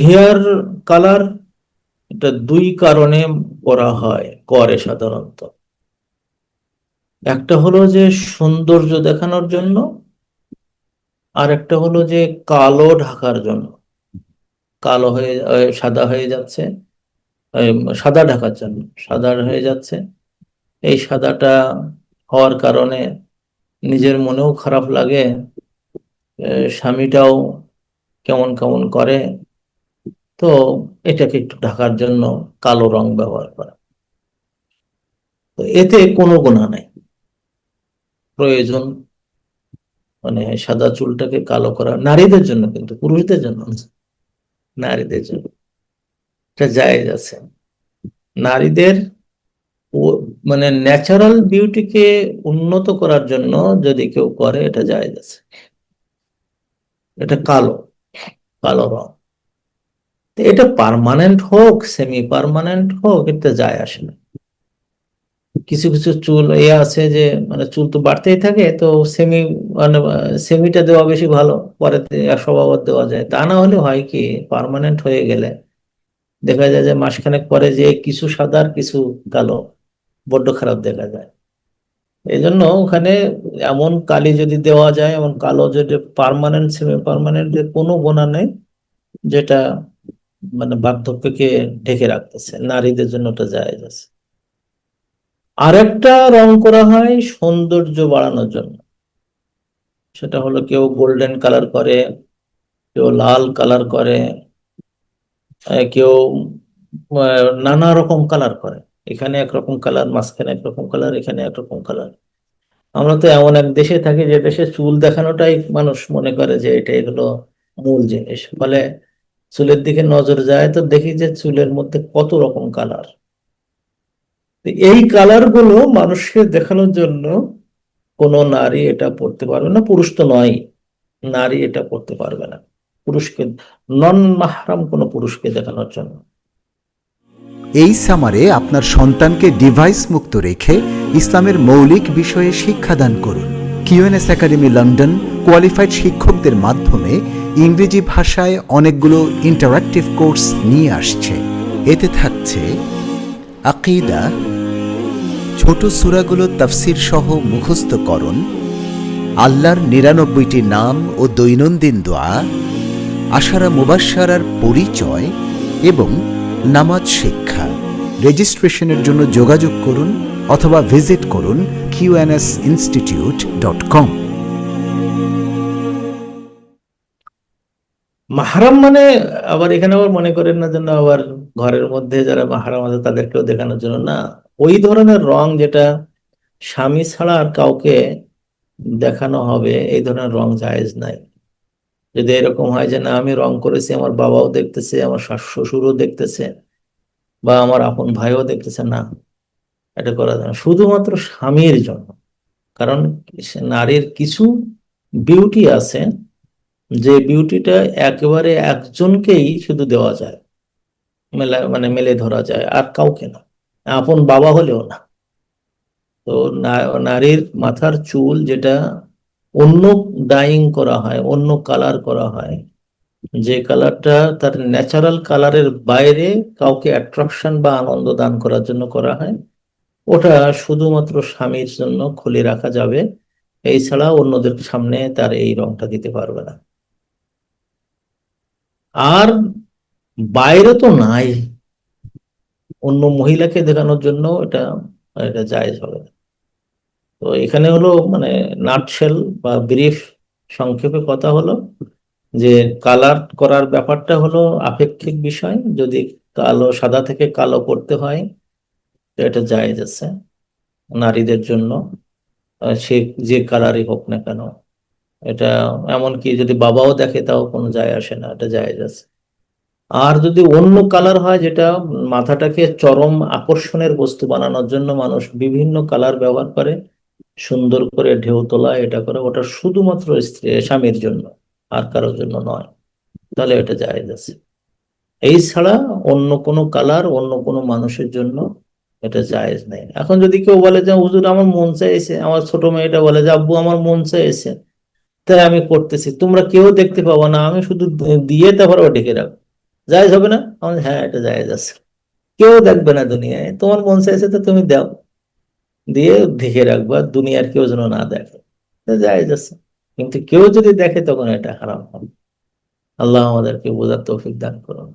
Hair colour এটা দুই কারণে করা হয়, করে সাধারণত। একটা হলো যে সৌন্দর্য দেখানোর জন্য আর একটা হলো যে কালো ঢাকার জন্য। কালো হয়ে সাদা হয়ে যাচ্ছে সাদা ঢাকার জন্য, সাদা হয়ে যাচ্ছে। এই সাদাটা হওয়ার কারণে নিজের মনেও খারাপ লাগে স্বামীটাও কেমন কেমন করে, তো এটাকে একটু ঢাকার জন্য কালো রং ব্যবহার করা। তো এতে কোনো গুণা নাই। প্রয়োজন মানে সাদা চুলটাকে কালো করা, নারীদের জন্য কিন্তু, পুরুষদের জন্য নারীদের জন্য। এটা জায়েজ আছে। নারীদের মানে ন্যাচারাল বিউটিকে উন্নত করার জন্য যদি কেউ করে, এটা জায়েজ আছে। এটা কালো। কালো রং এটা পারমানেন্ট হোক সেমি পারমানেন্ট হোক, এটা যায় আসে না। কিছু কিছু চুল এ আছে যে মানে চুল তো বাড়তেই থাকে, তো সেমি মানে সেমিটা দেওয়া বেশি ভালো পরে স্বভাবত দেওয়া যায়। তা না হলে হয় কি পার্মানেন্ট হয়ে গেলে দেখা যায় যে মাসখানেক পরে যে কিছু সাদার, কিছু কালো, বড্ড খারাপ দেখা যায়। এই জন্য ওখানে এমন কালি যদি দেওয়া যায়, এমন কালো যদি পার্মানেন্ট সেমি পারমানেন্ট যে কোনো গোনা নেই যেটা মানে বার্ধক্যকে ঢেকে রাখতেছে, নারীদের জন্য ওটা জায়েজ আছে। আরেকটা রং করা হয় সৌন্দর্য বাড়ানোর জন্য। সেটা হলো কেউ গোল্ডেন কালার করে, কেউ লাল কালার করে কেউ নানা রকম কালার করে। এখানে একরকম কালার মাঝখানে একরকম কালার এখানে একরকম কালার আমরা তো এমন এক দেশে থাকি যে দেশে চুল দেখানোটাই মানুষ মনে করে যে এটা এগুলো মূল জিনিস। ফলে চুলের দিকে নজর যায় তো দেখি যে চুলের মধ্যে কত রকম কালার। এই কালারগুলো মানুষকে দেখানোর জন্য কোনো নারী এটা পড়তে পারবে না, পুরুষ তো নয়, নারী এটা পড়তে পারবে না। পুরুষকে নন মাহরাম কোনো পুরুষকে দেখানোর জন্য। এই সামারে আপনার সন্তানকে ডিভাইস মুক্ত রেখে ইসলামের মৌলিক বিষয়ে শিক্ষাদান করুন। কিউএনএস একাডেমি লন্ডন কোয়ালিফাইড শিক্ষকদের মাধ্যমে ইংরেজি ভাষায় অনেকগুলো ইন্টারাক্টিভ কোর্স নিয়ে আসছে। এতে থাকছে আকিদা, ছোট সূরাগুলো তাফসির সহ মুখস্থকরণ, আল্লাহর নিরানব্বইটি নাম ও দৈনন্দিন দোয়া, আশারা মুবাশশারার পরিচয় এবং নামাজ শিক্ষা। রেজিস্ট্রেশনের জন্য যোগাযোগ করুন অথবা ভিজিট করুন কিউএনএস ইনস্টিটিউট ডট কম মাহারাম মানে আবার এখানে আবার মনে করেন না যেন আবার ঘরের মধ্যে যারা মাহারাম আছে তাদেরকেও দেখানোর জন্য না। ওই ধরনের রং যেটা স্বামী ছাড়া আর কাউকে দেখানো হবে এই ধরনের রং জায়েজ নাই। যদি এরকম হয় যে, না, আমি রং করেছি, আমার বাবাও দেখতেছে, আমার শ্বশুরও দেখতেছে বা আমার আপন ভাইও দেখতেছে, না, এটা করা যায় না। শুধুমাত্র স্বামীর জন্য। কারণ নারীর কিছু বিউটি আছে, যে বিউটিটা একেবারে একজনকেই শুধু দেওয়া যায়। মেলা মানে মেলে ধরা যায়, আর কাউকে না। আপন বাবা হলেও না। তো নারীর মাথার চুল যেটা অন্য ডাইং করা হয়, অন্য কালার করা হয়। যে কালারটা তার ন্যাচারাল কালারের বাইরে কাউকে অ্যাট্রাকশন বা আনন্দ দান করার জন্য করা হয়, ওটা শুধুমাত্র স্বামীর জন্য খুলে রাখা যাবে। এই ছাড়া অন্যদের সামনে তার এই রংটা দিতে পারবে না। আর বাইরে তো নাই। অন্য মহিলাকে দেখানোর জন্য এটা এটা জায়েজ হবে না। তো এখানে হলো মানে নাটশেল বা ব্রিফ সংক্ষেপে কথা হলো যে কালার করার ব্যাপারটা হলো আপেক্ষিক বিষয়। যদি কালো, সাদা থেকে কালো করতে হয়, তো এটা জায়েজ আছে নারীদের জন্য। সে যে কালারই হোক না কেন, এটা এমনকি যদি বাবাও দেখে তাও কোনো যায় আসে না, এটা জায়েজ আছে। আর যদি অন্য কালার হয় যেটা মাথাটাকে চরম আকর্ষণের বস্তু বানানোর জন্য মানুষ বিভিন্ন কালার ব্যবহার করে সুন্দর করে ঢেউ তোলা, এটা করা, ওটা শুধুমাত্র স্ত্রী, স্বামীর জন্য, আর কারোর জন্য নয়। তাহলে এটা জায়েজ আছে। এই ছাড়া অন্য কোনো কালার, অন্য কোনো মানুষের জন্য এটা জায়েজ নেই। এখন যদি কেউ বলে যে, হুজুর, আমার মন চাইছে, আমার ছোট মেয়েটা বলে যে, আব্বু, আমার মন চাইছে, তাই আমি করতেছি। তোমরা কেউ দেখতে পাবো না, আমি শুধু দিয়ে তারপর ঢেকে রাখব। জায়েজ হবে না? হ্যাঁ এটা জায়েজ আছে। কেউ দেখবে না দুনিয়ায়। তোমার মন চাইছে, তো তুমি দাও। দিয়ে ঢেকে রাখবা দুনিয়ার কেউ যেন না দেখে। যায় যাচ্ছে কিন্তু কেউ যদি দেখে তখন এটা হারাম হবে। আল্লাহ আমাদেরকে বোঝার তৌফিক দান করুন।